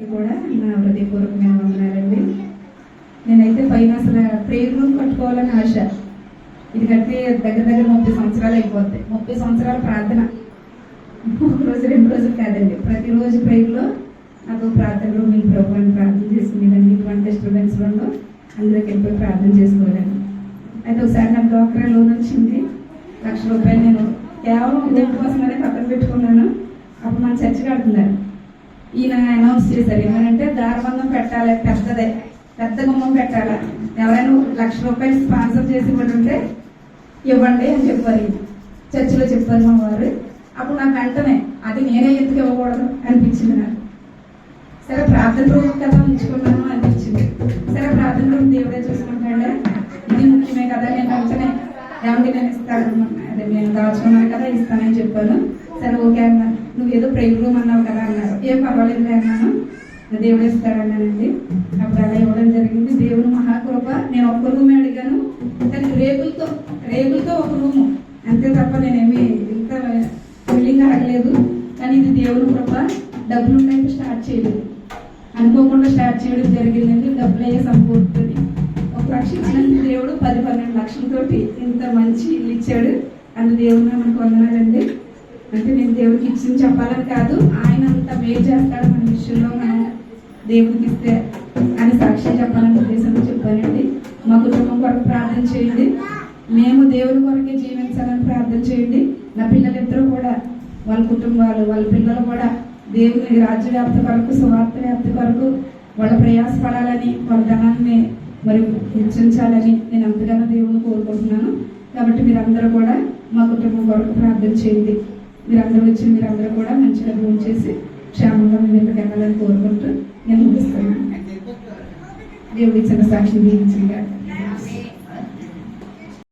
ఇది కూడా నా హృదయపూర్వకమైన వందనాలండి. నేనైతే పైన అసలు ప్రేయర్ రూమ్ కట్టుకోవాలని ఆశ. ఇది కడితే దగ్గర దగ్గర ముప్పై సంవత్సరాలు అయిపోతాయి. ముప్పై సంవత్సరాల ప్రార్థన. ఒక రోజు రెండు రోజులు కాదండి. ప్రతిరోజు ప్రేయర్లో నాకు ప్రార్థనలో మీ ప్రభుత్వాన్ని ప్రార్థన చేసుకునేదండి. ఇటువంటి డిస్టర్బెన్స్ ఉండవు అందులోకి వెళ్ళిపోయి ప్రార్థన చేసుకోవాలండి. అయితే ఒకసారి నాకు డాక్టర్ లోన్ వచ్చింది. లక్ష రూపాయలు నేను కేవలం కోసం కోసమనే పక్కన పెట్టుకున్నాను. అప్పుడు మన చర్చ కడుతున్నారు. ఈయన అనౌన్స్ చేశారు. ఏమనంటే దారబంధం పెట్టాలి పెద్దదే. పెద్ద గుమ్మం పెట్టాలి. ఎవరైనా లక్ష రూపాయలు స్పాన్సర్ చేసి ఇవ్వడం ఉంటే ఇవ్వండి అని చెప్పారు. చర్చిలో చెప్పారు మా వారు. అప్పుడు నాకు వెంటనే అది నేనే ఎందుకు ఇవ్వకూడదు అనిపించింది నాకు. సరే ప్రార్థన రూపం కదా ఉంచుకున్నాను అనిపించింది. సరే ప్రార్థన రూపం దేవుడే చూసుకుంటాడే. ఇది ముఖ్యమే కదా నేను వెంటనే దేవుడి నేను ఇస్తాను అదే కదా ఇస్తానని చెప్పాను సరే ఓకే అన్నా. నువ్వు ఏదో ప్రేమ రూమ్ అన్నావు కదా అన్నారు. ఏం పర్వాలేదు అన్నాను దేవుడు ఇస్తాడన్నానండి అప్పుడు అలా ఇవ్వడం జరిగింది. దేవుడు మహాకృప. నేను ఒక్క రూమే అడిగాను. కానీ రేకులతో రేకులతో ఒక రూము అంతే తప్ప నేనేమి ఇంత బిల్డింగ్ అడగలేదు. కానీ ఇది దేవుని కృప. డబ్బులు ఉండేది స్టార్ట్ చేయలేదు. అనుకోకుండా స్టార్ట్ చేయడం జరిగిందండి. డబ్బులు అయ్యే సంపూర్తి ఒక లక్ష దేవుడు పది పన్నెండు లక్షలతోటి ఇంత మంచి ఇల్లు ఇచ్చాడు. అందు దేవుడు మనకు వందనాలండి అంటే నేను దేవుడికి ఇచ్చింది చెప్పాలని కాదు ఆయన అంత మేలు చేస్తాడు మన విషయంలో మనం దేవుడికి ఇస్తే అని సాక్షి చెప్పాలని ఉద్దేశంతో చెప్పానండి. మా కుటుంబం కొరకు ప్రార్థన చేయండి. మేము దేవుని కొరకే జీవించాలని ప్రార్థన చేయండి. నా పిల్లలిద్దరూ కూడా వాళ్ళ కుటుంబాలు వాళ్ళ పిల్లలు కూడా దేవుని రాజ్య వ్యాప్తి కొరకు సువార్త వ్యాప్తి కొరకు వాళ్ళ ప్రయాసపడాలని వాళ్ళ ధనాన్ని మరి హెచ్చించాలని నేను అంతగానో దేవుని కోరుకుంటున్నాను. కాబట్టి మీరందరూ కూడా మా కుటుంబం కొరకు ప్రార్థన చేయండి. మీరందరూ వచ్చి మీరందరూ కూడా మంచిగా భూమి చేసి క్షేమంగా మీ దగ్గరికి వెళ్ళాలని కోరుకుంటూ నేను ముగిస్తున్నాను. దేవుడి ఇచ్చిన సాక్షి దీవించింది